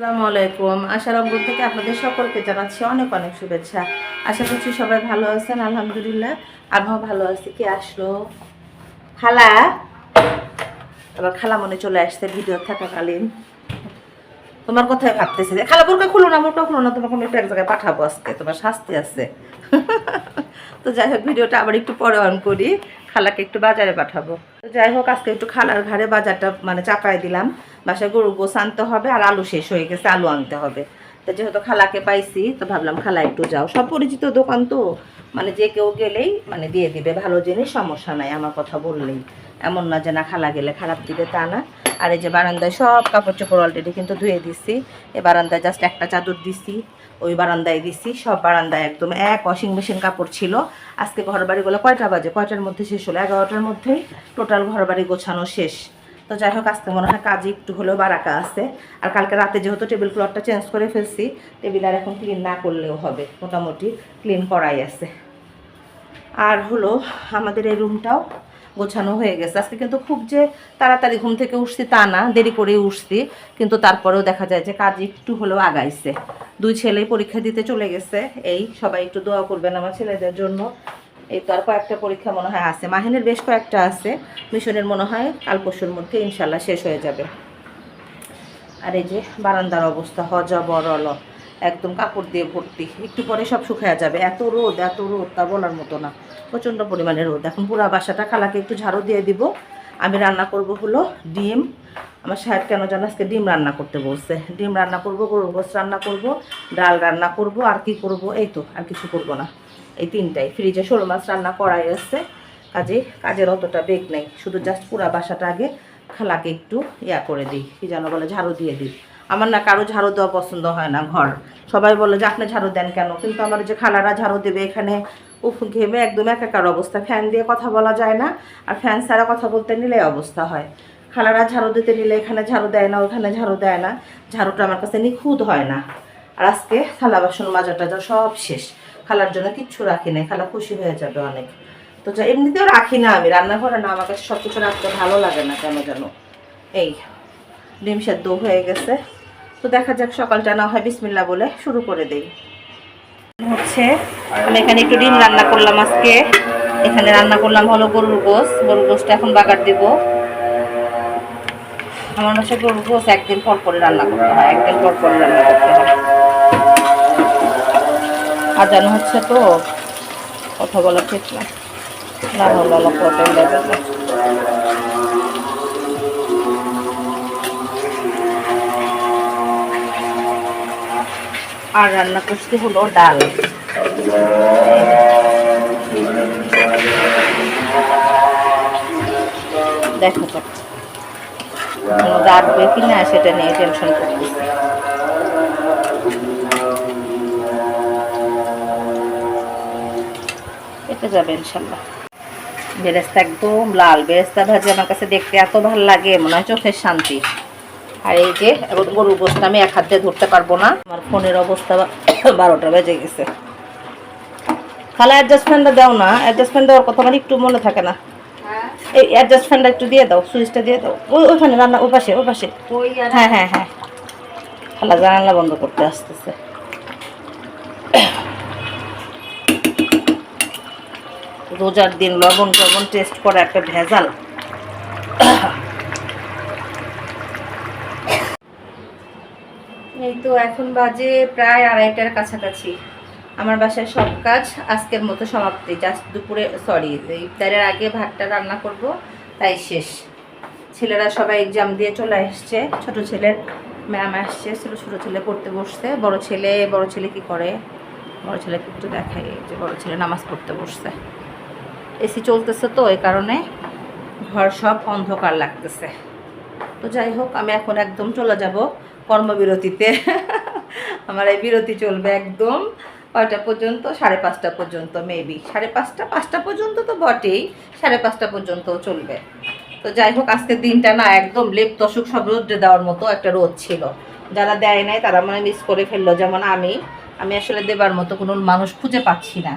আসসালামু আলাইকুম। আশা রঙ্গন থেকে আপনাদের সকলকে জানাচ্ছি অনেক অনেক শুভেচ্ছা। আশা করছি সবাই ভালো আছেন আলহামদুলিল্লাহ। আমিও ভালো আছি। কি আসলো? খালা? এবার খালা মনে চলে আসছে ভিডিও থাকাকালীন। তোমার কথাই ভাবতেছি যে, খালা বোরকা খুলো না বোরকা খুলো না তোমাকে একটু এক জায়গায় পাঠাবো আজকে তোমার শাস্তি আছে। তো যাই হোক ভিডিওটা আবার একটু পরে অন করি। খালাকে একটু বাজারে পাঠাবো। তো যাই হোক আজকে একটু খালার ঘাড়ে বাজারটা মানে চাপাই দিলাম। বাসায় গরু গোস আনতে হবে আর আলু শেষ হয়ে গেছে, আলু আনতে হবে। তো যেহেতু খালাকে পাইছি, তো ভাবলাম খালা একটু যাও। সব পরিচিত দোকান তো মানে যে কেউ গেলেই মানে দিয়ে দিবে। ভালো জিনিস, সমস্যা নাই, আমার কথা বললেই। এমন না যে না খালা গেলে খারাপ দিবে, তা না। আর এই যে বারান্দায় সব কাপড় চোপড় অলরেডি কিন্তু ধুয়ে দিছি। এই বারান্দায় জাস্ট একটা চাদর দিছি, ওই বারান্দায় দিছি। সব বারান্দায় একদম এক ওয়াশিং মেশিন কাপড় ছিল। আজকে ঘর বাড়িগুলো কয়টা বাজে? কয়টার মধ্যে শেষ হলো? এগারোটার মধ্যেই টোটাল ঘর বাড়ি গোছানো শেষ। তো যাই হোক, আজকে মনে হয় কাজে একটু হলেও বারাকা আছে। আর কালকে রাতে যেহেতু টেবিল ক্লথটা চেঞ্জ করে ফেলছি, টেবিল আর এখন ক্লিন না করলেও হবে, মোটামুটি ক্লিন করাই আছে। আর হলো, আমাদের এই রুমটাও গোছানো হয়ে গেছে। আজকে কিন্তু খুব যে তাড়াতাড়ি ঘুম থেকে উঠছি তা না, দেরি করে উঠছি, কিন্তু তারপরেও দেখা যায় যে কাজ একটু হলেও আগাইছে। দুই ছেলে পরীক্ষা দিতে চলে গেছে, এই সবাই একটু দোয়া করবেন আমার ছেলেদের জন্য। এই তো আর কয়েকটা পরীক্ষা মনে হয় আছে। মাহিনের বেশ কয়েকটা আছে। মিশনের মনে হয় কাল পরশুর মধ্যে ইনশাল্লাহ শেষ হয়ে যাবে। আর এই যে বারান্দার অবস্থা হজা বরল একদম কাপড় দিয়ে ভর্তি। একটু পরে সব শুকায়া যাবে। এত রোদ এত রোদ, তা বলার মতো না। প্রচণ্ড পরিমাণে রোদ। এখন পুরো বাসাটা খালাকে একটু ঝাড়ু দিয়ে দিব। আমি রান্না করব হলো ডিম। আমার সাহেব কেন যেন আজকে ডিম রান্না করতে বলছে। ডিম রান্না করব, গরুর গোস রান্না করব, ডাল রান্না করব, আর কি করব? এই তো, আর কিছু করব না। এই তিনটাই। ফ্রিজে শোল মাছ রান্না করাই আছে কাজে কাজের অতটা বেগ নেই। শুধু জাস্ট পুরা বাসাটা আগে খালাকে একটু ইয়া করে দিই। কি যেন বলে, ঝাড়ু দিয়ে দিই। আমার না কারও ঝাড়ু দেওয়া পছন্দ হয় না ঘর। সবাই বলে, যে আপনি ঝাড়ু দেন কেন? কিন্তু আমার যে খালারা ঝাড়ু দেবে এখানে, উফ, ঘেমে একদম একাকার অবস্থা। ফ্যান দিয়ে কথা বলা যায় না। আর ফ্যান ছাড়া কথা বলতে নিলে অবস্থা হয়। খালারা ঝাড়ু দিতে নিলে এখানে ঝাড়ু দেয় না, ওখানে ঝাড়ু দেয় না। ঝাড়ুটা আমার কাছে নিখুঁত হয় না। আর আজকে থালা বাসন মাজা টাজা সব শেষ। খালার জন্য কিচ্ছু রাখি নাই, খালা খুশি হয়ে যাবে অনেক। তো যা, এমনিতেও রাখি না আমি, রান্নাঘরে না, আমার কাছে সব কিছু রাখতে ভালো লাগে না কেন যেন এই, ডিম সেদ্ধ হয়ে গেছে। তো দেখা যাক সকালটা না হয় বিসমিল্লা বলে শুরু করে দেই। হচ্ছে, আমি এখানে একটু ডিম রান্না করলাম আজকে। এখানে রান্না করলাম হলো গরুর গোস গরুর গোসটা এখন বাগার দিব। আমার বাসায় গরুর গোস একদিন পর পরে রান্না করতে হয়, একদিন পর পরে রান্না করতে হয়। আর জানো হচ্ছে তো, কথা বলা ঠিক না। না হলো আর রান্না করতে হলো ডাল। দেখা যাক। কোনো দাঁড়বে কি না সেটা নিয়ে টেনশন করতেছি। এটা যাবে ইনশাল্লাহ। বেরেস্তা একদম লাল, বেরেস্তা ভাজি আমার কাছে দেখতে এত ভালো লাগে, মনে হয় চোখের শান্তি। আর এই যে এখন গরুর গোষ্ঠ আমি এক হাত ধরতে পারব না, আমার ফোনের অবস্থা বারোটা বেজে গেছে। খালা অ্যাডজাস্টমেন্টটা দাও না অ্যাডজাস্টমেন্ট দেওয়ার কথা আমার একটু মনে থাকে না। এই অ্যাডজাস্টমেন্টটা একটু দিয়ে দাও, সুইচটা দিয়ে দাও। ওই ওইখানে রান্না ওই পাশে ওই পাশে। হ্যাঁ হ্যাঁ হ্যাঁ। খালা জানালা বন্ধ করতে আসতেছে। রোজার দিন লবণ টবণ টেস্ট করা একটা ভেজাল। এই তো এখন বাজে প্রায় আড়াইটার কাছাকাছি। আমার বাসায় সব কাজ আজকের মতো সমাপ্তি। জাস্ট দুপুরে সরি ইফতারের আগে ভাতটা রান্না করব, তাই শেষ। ছেলেরা সবাই এক্সাম দিয়ে চলে আসছে। ছোট ছেলের ম্যাম আসছে, ছোটো ছোটো ছেলে পড়তে বসছে। বড় ছেলে বড় ছেলে কি করে? বড় ছেলেকে একটু এই যে বড় ছেলে নামাজ পড়তে বসছে। এসি চলতেছে তো, এই কারণে ঘর সব অন্ধকার লাগতেছে। তো যাই হোক, আমি এখন একদম চলে যাব কর্মবিরতিতে। আমার এই বিরতি চলবে একদম কয়টা পর্যন্ত? সাড়ে পাঁচটা পর্যন্ত মেবি সাড়ে পাঁচটা পাঁচটা পর্যন্ত তো বটেই, সাড়ে পাঁচটা পর্যন্তও চলবে। তো যাই হোক আজকের দিনটা না একদম লেপ দশক সব রোদ্রে দেওয়ার মতো একটা রোদ ছিল। যারা দেয় নাই, তারা মানে মিস করে ফেলল। যেমন আমি আমি আসলে দেবার মতো কোনো মানুষ খুঁজে পাচ্ছি না।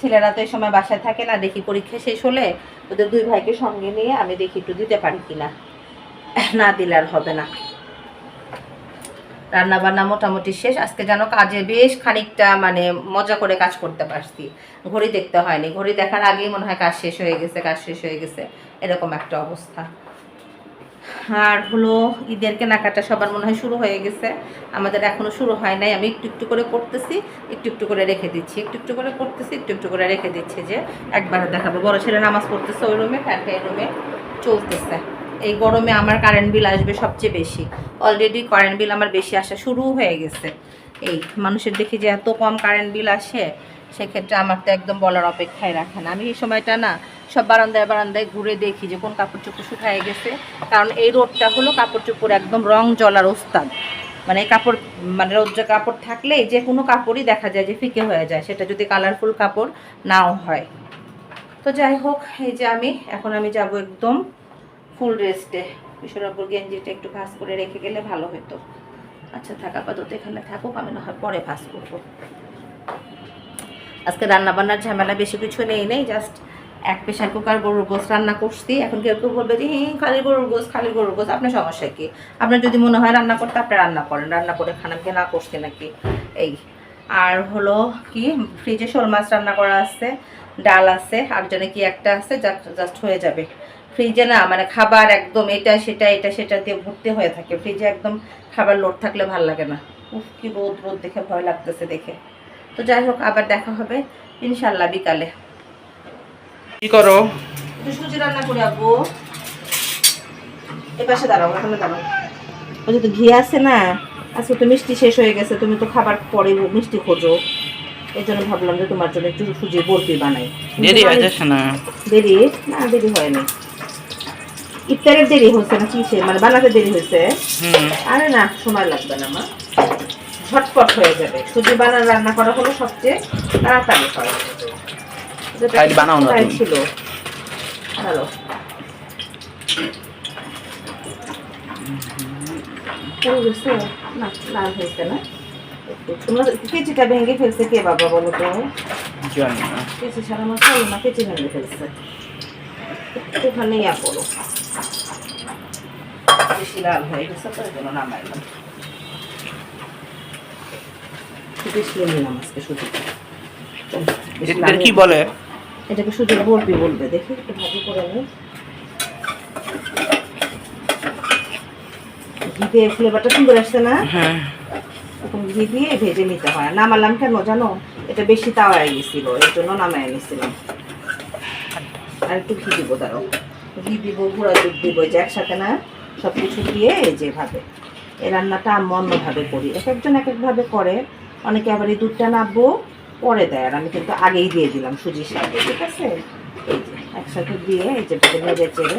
ছেলেরা তো এই সময় বাসায় থাকে না, দেখি পরীক্ষা শেষ হলে ওদের দুই ভাইকে সঙ্গে নিয়ে আমি দেখি একটু দিতে পারি কিনা। না দিলে আর হবে না। রান্না বান্না মোটামুটি শেষ, আজকে যেন কাজে বেশ খানিকটা মানে মজা করে কাজ করতে পারছি। ঘড়ি দেখতে হয়নি, ঘড়ি দেখার আগেই মনে হয় কাজ শেষ হয়ে গেছে, কাজ শেষ হয়ে গেছে, এরকম একটা অবস্থা। আর হলো ঈদের কেনাকাটা সবার মনে হয় শুরু হয়ে গেছে। আমাদের এখনও শুরু হয় নাই। আমি একটু একটু করে করতেছি, একটু একটু করে রেখে দিচ্ছি। একটু একটু করে করতেছি, একটু একটু করে রেখে দিচ্ছি যে একবারে দেখাবো। বড় ছেলে নামাজ পড়তেছে ওই রুমে ফ্যানটা এই রুমে চলতেছে। এই গরমে আমার কারেন্ট বিল আসবে সবচেয়ে বেশি। অলরেডি কারেন্ট বিল আমার বেশি আসা শুরু হয়ে গেছে। এই মানুষের দেখি যে এত কম কারেন্ট বিল আসে, সেক্ষেত্রে আমার তো একদম বলার অপেক্ষায় রাখে না। আমি এই সময়টা না সব বারান্দায় বারান্দায় ঘুরে দেখি যে কোন কাপড় চোপড় শুকায় গেছে। কারণ এই রোদটা হলো কাপড় চোপড় একদম রং জলার ওস্তাদ। মানে কাপড় মানে রৌদ্র কাপড় থাকলে যে কোনো কাপড়ই দেখা যায় যে ফিকে হয়ে যায়, সেটা যদি কালারফুল কাপড় নাও হয়। তো যাই হোক, এই যে আমি, এখন আমি যাব একদম ফুল রেস্টে বিশ্বরাপুর গেঞ্জিটা একটু ভাস করে রেখে গেলে ভালো হতো। আচ্ছা থাক, আপাতত এখানে থাকুক, আমি না হয় পরে ভাস করব। আজকে রান্না বান্নার ঝামেলা বেশি কিছু নেই নেই জাস্ট এক প্রেশার কুকার গরুর গোস রান্না করছি। এখন কেউ কেউ বলবে যে হ্যাঁ খালি গরুর গোস খালি গরুর গোস আপনার সমস্যা কি? আপনার যদি মনে হয় রান্না করতে, আপনি রান্না করেন। রান্না করে খানা আমাকে না করছি নাকি? এই। আর হলো কি ফ্রিজে শোল মাছ রান্না করা আছে, ডাল আছে আর জন্য কি একটা আছে জাস্ট হয়ে যাবে। ফ্রিজে না মানে খাবার একদম এটা, সেটা এটা, সেটা দিয়ে ভর্তি হয়ে থাকে। ফ্রিজে একদম খাবার লোড থাকলে ভালো লাগে না। উফ, কি রোদ রোদ দেখে ভয় লাগতেছে দেখে। তো যাই হোক, আবার দেখা হবে, ইনশাল্লাহ বিকালে। কি করো? সুজি রান্না করে আব্বু। এ পাশে দাঁড়াও ওখানে দাঁড়াও। ওই যে তো ঘি আছে না আজকে তো মিষ্টি শেষ হয়ে গেছে তুমি তো খাবার পরে মিষ্টি খোঁজো। এই জন্য ভাবলাম যে তোমার জন্য একটু সুজি বরফি বানাই। দেরি হয়ে যাচ্ছে না। দেরি? না দেরি হয়নি ইফতারের দেরি হচ্ছে না কিসে? মানে বানাতে দেরি হয়েছে। আরে না সময় লাগবে না মা। ঝটপট হয়ে যাবে। সুজি বানার রান্না করা হলো সবচেয়ে তাড়াতাড়ি হয় তাই বানাও না। ছিল? ভালো। না লাল হয়েছে না। তোমরা কেচিটা ভেঙে ফেলছে কে বাবা বলো তো? জানি না। কেচি ছাড়া আমার খাব না কেচি ভেঙে ফেলছে। একটুখানি ইয়া করো। বেশি লাল হয়ে গেছে তো এই নামাইলাম। বেশি নিলাম আজকে সুজিটা বেশি এদের লাল কি বলে? এটাকে সুজির বলবি বলবে দেখি একটু ভাজি করে নিই। ঘি দিয়ে ফ্লেভারটা সুন্দর আসছে না? হ্যাঁ। এখন ঘি দিয়ে ভেজে নিতে হয়। নামালাম কেন জানো? এটা বেশি তাওয়ায় গেছিল এর জন্য নামায় নিছিলাম। আর একটু ঘি দিব দাঁড়ো ঘি দিব গুঁড়া দুধ দিব যে একসাথে না সব কিছু দিয়ে এই যেভাবে এই রান্নাটা আমি অন্যভাবে করি। এক একজন এক একভাবে করে। অনেকে আবার এই দুধটা নাববো পরে দেয় আর আমি কিন্তু আগেই দিয়ে দিলাম সুজির সাথে ঠিক আছে? এই যে একসাথে দিয়ে এই যে নেড়ে চেড়ে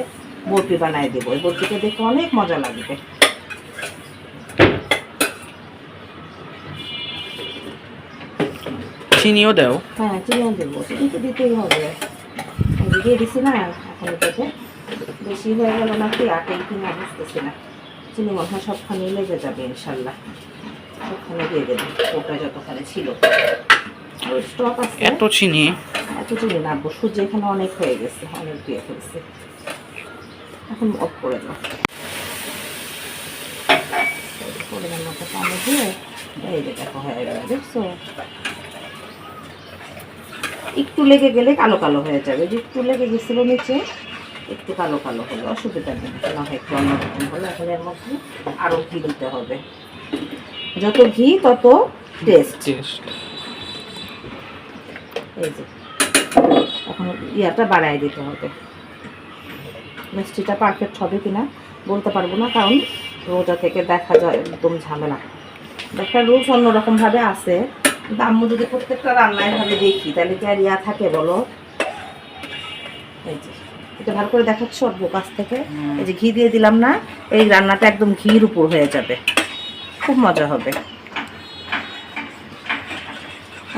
বরফি বানায় দেবো। এই বরফিটা দেখে অনেক মজা লাগবে চিনিও দাও। হ্যাঁ চিনিও দেবো। চিনি তো দিতেই হবে। দিয়ে দিছি না এখন এটাতে বেশি হয়ে গেল না কি আটেই কিনা বুঝতেছি না। চিনি হয় সবখানেই লেগে যাবে ইনশাল্লাহ। সবখানে দিয়ে দেবো ওটা যতখানে ছিল। আর স্টক আছে? এত চিনি। এত চিনি নাবো সূর্য এখানে অনেক হয়ে গেছে অনেক দিয়ে ফেলছে। এখন অফ করে দাও। পরিমাণ মতো পানি দিয়ে এই যে দেখো হয়ে গেল দেখছ? একটু লেগে গেলে কালো কালো হয়ে যাবে। যে একটু লেগে গেছিল নিচে একটু কালো কালো হলো অসুবিধা নেই। না হয় একটু অন্যরকম হলো এখন এর মধ্যে আরও ঘি দিতে হবে। যত ঘি তত টেস্ট টেস্ট এই যে। এখন ইয়াটা বাড়ায় দিতে হবে। মিষ্টিটা পারফেক্ট হবে কিনা বলতে পারব না কারণ রোজা থেকে দেখা যায় একদম ঝামেলা। একটা রুলস অন্যরকমভাবে আছে কিন্তু আম্মু যদি প্রত্যেকটা রান্নায় ভাবে দেখি তাহলে কি আর ইয়া থাকে বলো? এই যে এটা ভালো করে দেখাচ্ছ অল্প কাছ থেকে? এই যে ঘি দিয়ে দিলাম না এই রান্নাটা একদম ঘির উপর হয়ে যাবে। খুব মজা হবে।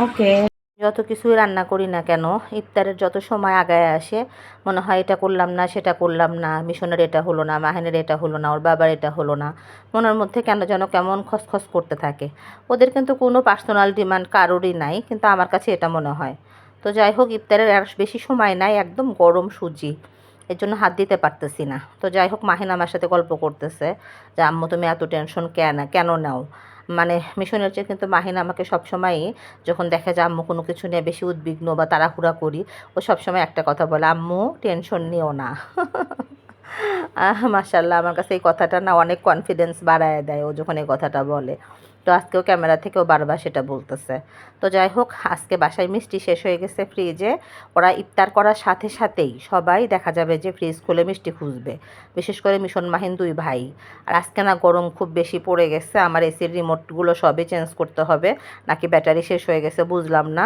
ওকে। যত কিছুই রান্না করি না কেন, ইফতারের যত সময় আগায় আসে, মনে হয় এটা করলাম না, সেটা করলাম না, মিশনের এটা হলো না, মাহিনের এটা হলো না, ওর বাবার এটা হলো না, মনের মধ্যে কেন যেন কেমন খসখস করতে থাকে। ওদের কিন্তু কোনো পার্সোনাল ডিমান্ড কারোরই নাই, কিন্তু আমার কাছে এটা মনে হয়। তো যাই হোক, ইফতারের আর বেশি সময় নাই, একদম গরম সুজি, এর জন্য হাত দিতে পারতেছি না। তো যাই হোক, মাহিন আমার সাথে গল্প করতেছে যে, আম্মু, তুমি এত টেনশন কেন কেন নাও? মানে মিশনের চেয়ে কিন্তু মাহিনা আমাকে সবসময়ই যখন দেখা যায় আম্মু কোনো কিছু নিয়ে বেশি উদ্বিগ্ন বা তাড়াহুড়া করি, ও সবসময় একটা কথা বলে, আম্মু, টেনশন নিও না। মাসাল্লাহ আমার কাছে এই কথাটা না অনেক কনফিডেন্স বাড়ায় দেয়, ও যখন এই কথাটা বলে। তো আজকেও ক্যামেরা থেকেও বারবার সেটা বলতেছে। তো যাই হোক, আজকে বাসায় মিষ্টি শেষ হয়ে গেছে ফ্রিজে। ওরা ইফতার করার সাথে সাথেই সবাই দেখা যাবে যে ফ্রিজ খুলে মিষ্টি খুঁজবে। বিশেষ করে মিশন মাহিন দুই ভাই। আর আজকে না গরম খুব বেশি পড়ে গেছে, আমার এসির রিমোটগুলো সবই চেঞ্জ করতে হবে। নাকি ব্যাটারি শেষ হয়ে গেছে বুঝলাম না।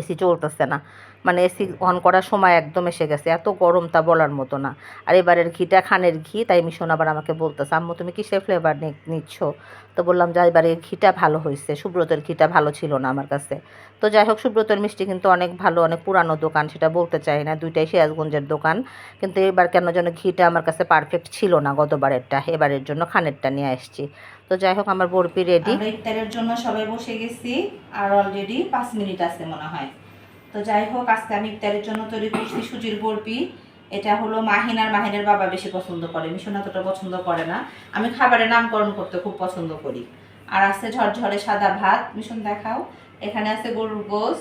এসি চলতেছে না। মানে এসি অন করার সময় একদম এসে গেছে। এত গরম তা বলার মতো না। আর এবারের ঘিটা, খানের ঘি, তাই মিশন আবার আমাকে বলতেছে, আম্মু, তুমি কিসের ফ্লেভার নিচ্ছ? তো বললাম, যে, এবারে ঘিটা ভালো হয়েছে। সুব্রতের ঘিটা ভালো ছিল না আমার কাছে। তো যাই হোক, সুব্রতের মিষ্টি কিন্তু অনেক ভালো, অনেক পুরানো দোকান, সেটা বলতে চাই না। দুইটাই সিরাজগঞ্জের দোকান। কিন্তু এবার কেন যেন ঘিটা আমার কাছে পারফেক্ট ছিল না গতবারেরটা। এবারের জন্য খানেরটা নিয়ে আসছি। তো যাই হোক, আমার বরফি রেডি ইফতারের জন্য সবাই বসে গেছি। আর অলরেডি পাঁচ মিনিট আছে মনে হয়। তো যাই হোক, আজকে আমি ইফতারের জন্য তৈরি করছি সুজির বরফি। এটা হলো মাহিন আর মাহিনের বাবা বেশি পছন্দ করে। মিশন এতটা পছন্দ করে না। আমি খাবারের নামকরণ করতে খুব পছন্দ করি। আর আছে ঝরঝরে সাদা ভাত। মিশন, দেখাও। এখানে আছে গরুর গোস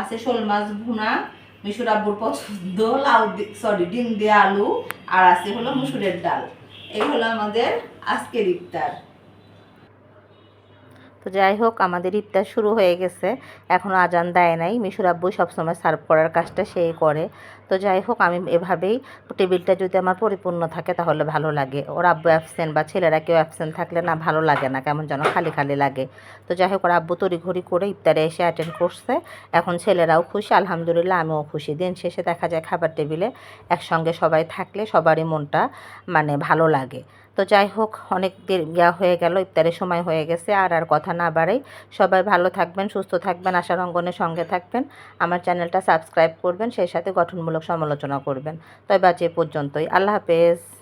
আছে শোল মাছ ভুনা, মিশুর আব্বুর পছন্দ, লাউ সরি ডিম দিয়ে আলু, আর আছে হলো মুসুরের ডাল। এই হলো আমাদের আজকের ইফতার। তো যাই হোক, আমাদের ইফতার শুরু হয়ে গেছে। এখনও আজান দেয় নাই। মিশুর আব্বু সবসময় সার্ভ করার কাজটা সেই করে। তো যাই হোক, আমি এভাবেই টেবিলটা যদি আমার পরিপূর্ণ থাকে তাহলে ভালো লাগে। ওর আব্বু অ্যাবসেন্ট বা ছেলেরা কেউ অ্যাবসেন্ট থাকলে না ভালো লাগে না, কেমন যেন খালি খালি লাগে। তো যাই হোক, ওর আব্বু তড়িঘড়ি করে ইফতারে এসে অ্যাটেন্ড করছে। এখন ছেলেরাও খুশি, আলহামদুলিল্লাহ আমিও খুশি। দিন শেষে দেখা যায় খাবার টেবিলে একসঙ্গে সবাই থাকলে সবারই মনটা মানে ভালো লাগে। তো যাই হোক, অনেক ইয়া হয়ে গেল, ইফতারের সময় হয়ে গেছে। আর আর কথা না বাড়াই, সবাই ভালো থাকবেন, সুস্থ থাকবেন, আশার অঙ্গনের সঙ্গে থাকবেন। আমার চ্যানেলটা সাবস্ক্রাইব করবেন, সেই সাথে গঠনমূলক সমালোচনা করবেন। তবে আজ এ পর্যন্তই। আল্লাহ হাফেজ।